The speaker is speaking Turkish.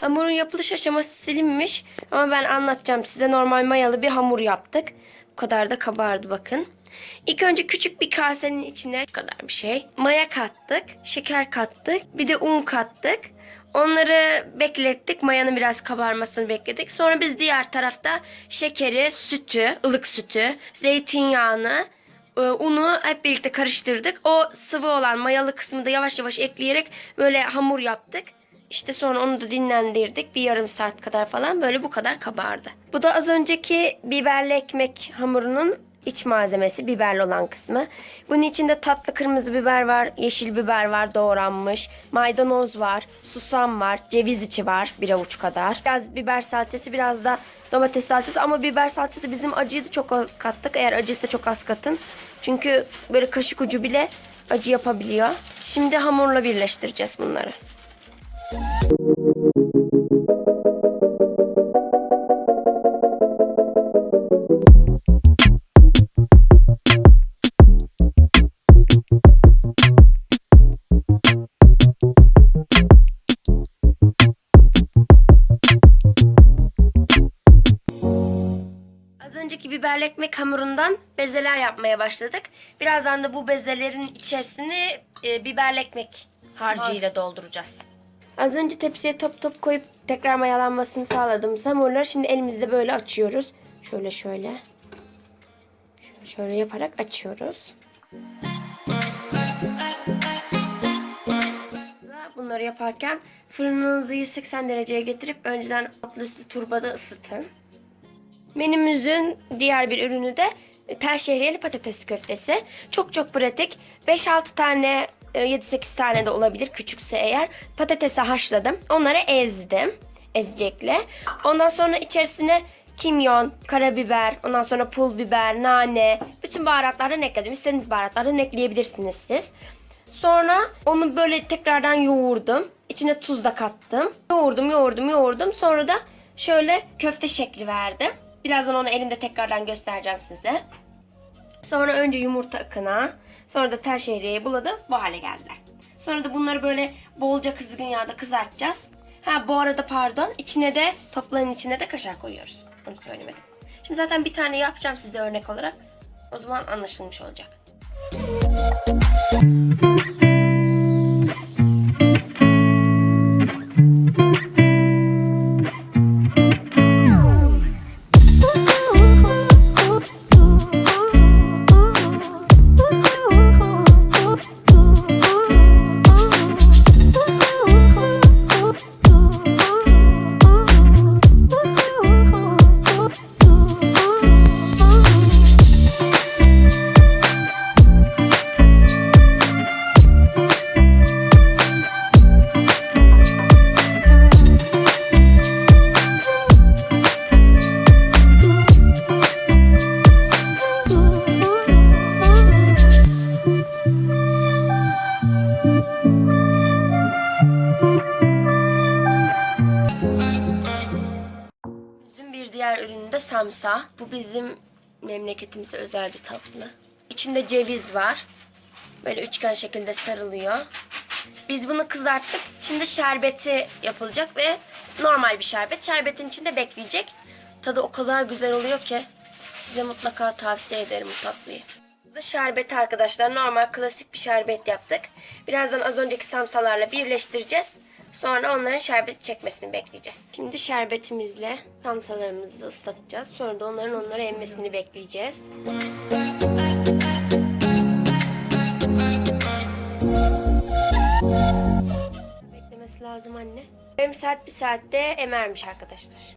Hamurun yapılış aşaması silinmiş ama ben anlatacağım size. Normal mayalı bir hamur yaptık. Bu kadar da kabardı bakın. İlk önce küçük bir kasenin içine şu kadar bir şey. Maya kattık, şeker kattık, bir de un kattık. Onları beklettik. Mayanın biraz kabarmasını bekledik. Sonra biz diğer tarafta şekeri, sütü, ılık sütü, zeytinyağını, e, unu hep birlikte karıştırdık. O sıvı olan mayalı kısmı da yavaş yavaş ekleyerek böyle hamur yaptık. İşte sonra onu da dinlendirdik. Bir yarım saat kadar falan böyle bu kadar kabardı. Bu da az önceki biberli ekmek hamurunun iç malzemesi biberli olan kısmı. Bunun içinde tatlı kırmızı biber var, yeşil biber var doğranmış, maydanoz var, susam var, ceviz içi var bir avuç kadar. Biraz biber salçası, biraz da domates salçası ama biber salçası bizim acıydı çok az kattık. Eğer acıysa çok az katın. Çünkü böyle kaşık ucu bile acı yapabiliyor. Şimdi hamurla birleştireceğiz bunları. Az önceki biberli ekmek hamurundan bezeler yapmaya başladık. Birazdan da bu bezelerin içerisini e, biberli ekmek harcıyla dolduracağız. Az önce tepsiye top top koyup tekrar mayalanmasını sağladığımız hamurları şimdi elimizde böyle açıyoruz. Şöyle şöyle. Şöyle yaparak açıyoruz. Bunları yaparken fırınınızı 180 dereceye getirip önceden altlı üstü turbada ısıtın. Menümüzün diğer bir ürünü de tel şehriyeli patates köftesi. Çok çok pratik. 5-6 tane, 7-8 tane de olabilir küçükse eğer. Patatesi haşladım. Onları ezdim. Ezecekle. Ondan sonra içerisine kimyon, karabiber, ondan sonra pul biber, nane, bütün baharatlardan ekledim. İstediğiniz baharatlardan ekleyebilirsiniz siz. Sonra onu böyle tekrardan yoğurdum. İçine tuz da kattım. Yoğurdum, yoğurdum, yoğurdum. Sonra da şöyle köfte şekli verdim. Birazdan onu elimde tekrardan göstereceğim size. Sonra önce yumurta akına, sonra da tel şehriyeyi buladı. Bu hale geldiler. Sonra da bunları böyle bolca kızgın yağda kızartacağız. Ha bu arada pardon içine de topların içine de kaşar koyuyoruz. Onu söylemedim. Şimdi zaten bir tane yapacağım size örnek olarak. O zaman anlaşılmış olacak. Samsa. Bu bizim memleketimize özel bir tatlı. İçinde ceviz var. Böyle üçgen şekilde sarılıyor. Biz bunu kızarttık. Şimdi şerbeti yapılacak ve normal bir şerbet. Şerbetin içinde bekleyecek. Tadı o kadar güzel oluyor ki size mutlaka tavsiye ederim bu tatlıyı. Bu da şerbeti arkadaşlar. Normal klasik bir şerbet yaptık. Birazdan az önceki samsalarla birleştireceğiz. Sonra onların şerbeti çekmesini bekleyeceğiz. Şimdi şerbetimizle samsalarımızı ıslatacağız. Sonra da onların onları emmesini bekleyeceğiz. Beklemesi lazım anne. Yarım saat bir saatte emermiş arkadaşlar.